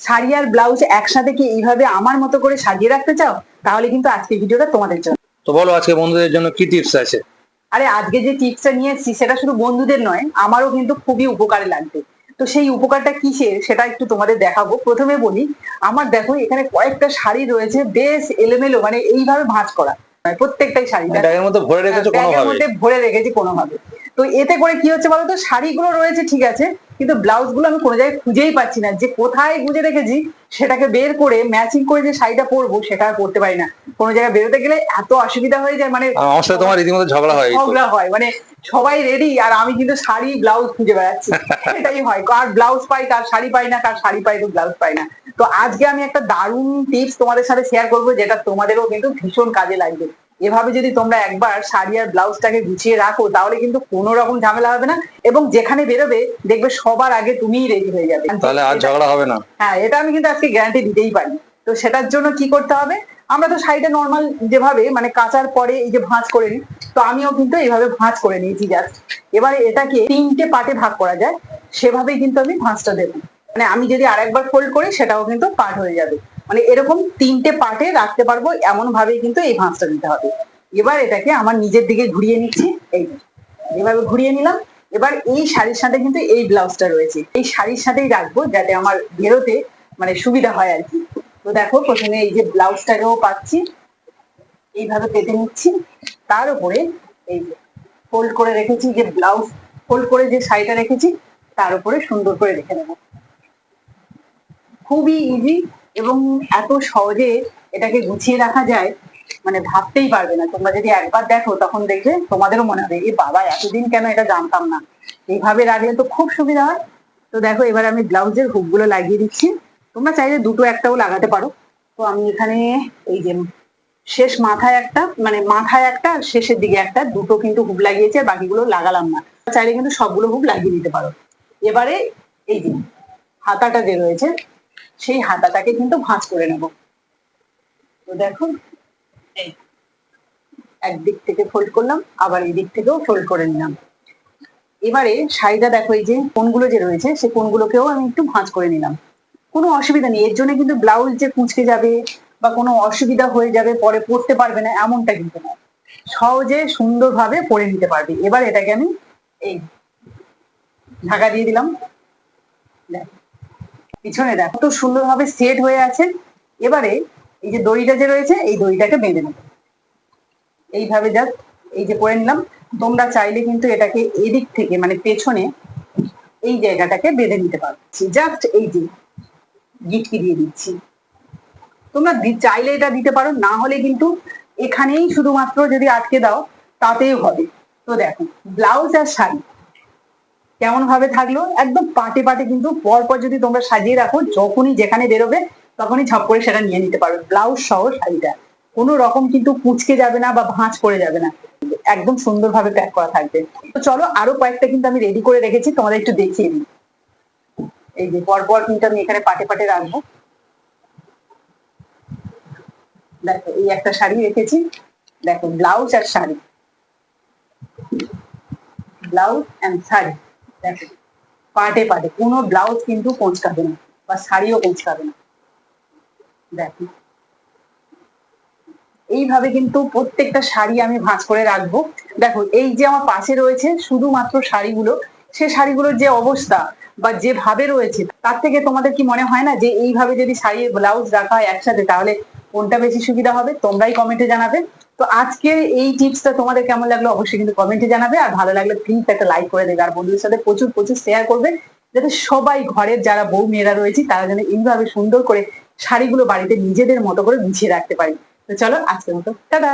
শাড়ি আর blouse একসাথে কি এইভাবে আমার মতো করে সাজিয়ে রাখতে চাও? তাহলে কিন্তু আজকে ভিডিওটা তোমাদের জন্য। তো বলো আজকে বন্ধুদের জন্য কি টিপস আছে? আরে আজকে যে টিপসটা নিয়ে এসেছি সেটা শুধু বন্ধুদের নয় আমারও কিন্তু খুবই উপকারে লাগবে। তো সেই উপকারটা কিসের সেটা একটু তোমাদের দেখাবো। প্রথমে বলি আমার দেখো এখানে কয়েকটা শাড়ি রয়েছে বেশ এলোমেলো মানে এইভাবে ভাঁজ করা। মানে প্রত্যেকটাই শাড়ি দেখো। ব্যাগের মধ্যে ভরে রেখেছো ব্যাগের কোনোভাবে মধ্যে ভরে রেখেছি কোনোভাবে। তো এতে করে কি হচ্ছে বলতো? শাড়িগুলো রয়েছে ঠিক আছে কিন্তু ব্লাউজগুলো আমি কোনো জায়গায় খুঁজেই পাচ্ছি না। যে কোথায় গুঁজে রেখেছি সেটাকে বের করে ম্যাচিং করে যে শাড়িটা পরবো সেটা আর পরতে পারি না। কোনো জায়গায় বেরোতে গেলে এত অসুবিধা হয়ে যায় মানে আমার সাথে তোমার রীতিমতো ঝগড়া হয় ঝগড়া হয় মানে সবাই রেডি আর আমি কিন্তু শাড়ি ব্লাউজ খুঁজে বেড়াচ্ছি। এটাই হয় কার ব্লাউজ পাই কার শাড়ি পাই না কার শাড়ি পাই তো ব্লাউজ পাই না। তো আজকে আমি একটা দারুণ টিপস তোমাদের সাথে শেয়ার করব যেটা তোমাদেরও কিন্তু ভীষণ কাজে লাগবে। এভাবে যদি তোমরা একবার শাড়ি আর ব্লাউজটাকে গুছিয়ে রাখো তাহলে কিন্তু কোনো রকম ঝামেলা হবে না। এবং যেখানে বেরোবে দেখবে সবার আগে তুমিই রেডি হয়ে যাবে। তাহলে আর ঝগড়া হবে না। হ্যাঁ এটা আমি কিন্তু আজকে গ্যারান্টি দিতেই পারি। তো সেটার জন্য কি করতে হবে? আমরা তো শাড়িটা নর্মাল যেভাবে মানে কাচার পরে এই যে ভাঁজ করে নিই তো আমিও কিন্তু এইভাবে ভাঁজ করে নিয়েছি জাস্ট এবারে এটাকে তিনটে পাটে ভাগ করা যায় সেভাবেই কিন্তু আমি ভাঁজটা দেবো। মানে আমি যদি আরেকবার ফোল্ড করি সেটাও কিন্তু পার্ট হয়ে যাবে। মানে এরকম তিনটে পার্টে রাখতে পারব এমন ভাবেই কিন্তু এই ভাঁজটা দিতে হবে। এবার এটাকে আমার নিজের দিকে ঘুরিয়ে নিচ্ছি, এই। এভাবে ঘুরিয়ে নিলাম। এবার এই শাড়ির সাথে কিন্তু এই ব্লাউজটা রয়েছে। এই শাড়ির সাথেই রাখব যাতে আমার বেরোতে মানে সুবিধা হয় আর কি। তো দেখো, প্রথমে এই যে ব্লাউজটাকেও পাচ্ছি, এইভাবে পেতে নিচ্ছি। তার উপরে এই যে ফোল্ড করে রেখেছি, যে ব্লাউজ ফোল্ড করে যে শাড়িটা রেখেছি, তার উপরে সুন্দর করে রেখে দেবো। খুবই ইজি এবং এত সহজে এটাকে গুছিয়ে রাখা যায় মানে ভাবতেই পারবে না। তোমরা যদি একবার দেখো, তখন দেখবে তোমাদেরও মনে হবে, এ বাবা, এতদিন কেন এটা জানতাম না? এইভাবে রাখলে তো খুব সুবিধা হয়। তো দেখো, এবার আমি ব্লাউজের হুকগুলো লাগিয়ে দিচ্ছি। তোমরা চাইলে দুটো একটাও লাগাতে পারো। তো আমি এখানে এই যে শেষ মাথায় একটা মানে মাথায় একটা শেষের দিকে একটা, দুটো কিন্তু হুক লাগিয়েছে আর বাকিগুলো লাগালাম না। চাইলে কিন্তু সবগুলো হুক লাগিয়ে দিতে পারো। এবারে এই যে হাতাটা যে রয়েছে সেই হাতাটাকে কিন্তু ভাঁজ করে নেব। তো দেখো একদিক থেকে ফোল্ড করলাম, আবার এই দিক থেকেও ফোল্ড করে নিলাম। এবারে শাড়িটা দেখো, এই যে কোনগুলো যে রয়েছে সেই কোনগুলোকেও আমি একটু ভাঁজ করে নিলাম। কোনো অসুবিধা নেই, এর জন্য কিন্তু ব্লাউজ যে কুঁচকে যাবে বা কোনো অসুবিধা হয়ে যাবে, পরে পরতে পারবে না, এমনটা কিন্তু না সহজে সুন্দরভাবে পরে নিতে পারবে। এবার এটাকে আমি এই ঢাকা দিয়ে দিলাম। দেখো পিছনে দেখো তো সুন্দরভাবে সেট হয়ে আছে। এবারে এই যে দড়িটা যে রয়েছে, এই দড়িটাকে বেঁধে নেব। এইভাবে জাস্ট এই যে করে নিলাম। তোমরা চাইলে কিন্তু এটাকে এদিক থেকে মানে পেছনে এই জায়গাটাকে বেঁধে নিতে পারছি জাস্ট এই যে গিটকি দিয়ে দিচ্ছি। তোমরা চাইলে এটা দিতে পারো, না হলে কিন্তু এখানেই শুধুমাত্র যদি আটকে দাও তাতেও হবে। তো দেখো ব্লাউজ আর শাড়ি। কেমন ভাবে থাকল, একদম পাটে পাটে কিন্তু পর পর যদি তোমরা সাজিয়ে রাখো, যখনই যেখানে বেরোবে, তখনই ঝপ করে সেটা নিয়ে নিতে পারবে ব্লাউজ সহ শাড়িটা। কোনো রকম কিন্তু কুচকে যাবে না বা ভাঁজ পড়ে যাবে না। একদম সুন্দরভাবে প্যাক করা থাকবে। তো চলো, আরও কয়েকটা কিন্তু আমি রেডি করে রেখেছি, তোমাদের একটু দেখিয়ে দিই। এই যে পর পর কিন্তু আমি এখানে পাটে পাটে রাখব। দেখো, এই একটা শাড়ি রেখেছি। দেখো, ব্লাউজ আর শাড়ি। Blouse and sari. দেখো পাটে পাটে। কোনো ব্লাউজ কিন্তু পৌঁছাবে না, বা শাড়িও পৌঁছাবে না। দেখো। এইভাবে কিন্তু প্রত্যেকটা শাড়ি আমি ভাঁজ করে রাখব। দেখো, এই যে আমার পাশে রয়েছে শুধুমাত্র শাড়িগুলো, সে শাড়িগুলোর যে অবস্থা বা যেভাবে রয়েছে, তার থেকে তোমাদের কি মনে হয় না যে এইভাবে যদি শাড়ি ব্লাউজ রাখা হয় একসাথে, তাহলে কোনটা বেশি সুবিধা হবে? তোমরাই কমেন্টে জানাবে। তো আজকে এই টিপসটা তোমাদের কেমন লাগল অবশ্যই কিন্তু কমেন্টে জানাবে। আর ভালো লাগলে প্লিজ একটা লাইক করে দেবে। আর বন্ধুদের সাথে প্রচুর প্রচুর শেয়ার করবে। যাতে সবাই ঘরের যারা বউ মেয়েরা রয়েছে, তারা যেন এইভাবে সুন্দর করে শাড়িগুলো বাড়িতে নিজেদের মতো করে গুছিয়ে রাখতে পারি। তো চলো আজকের মতো, টাটা!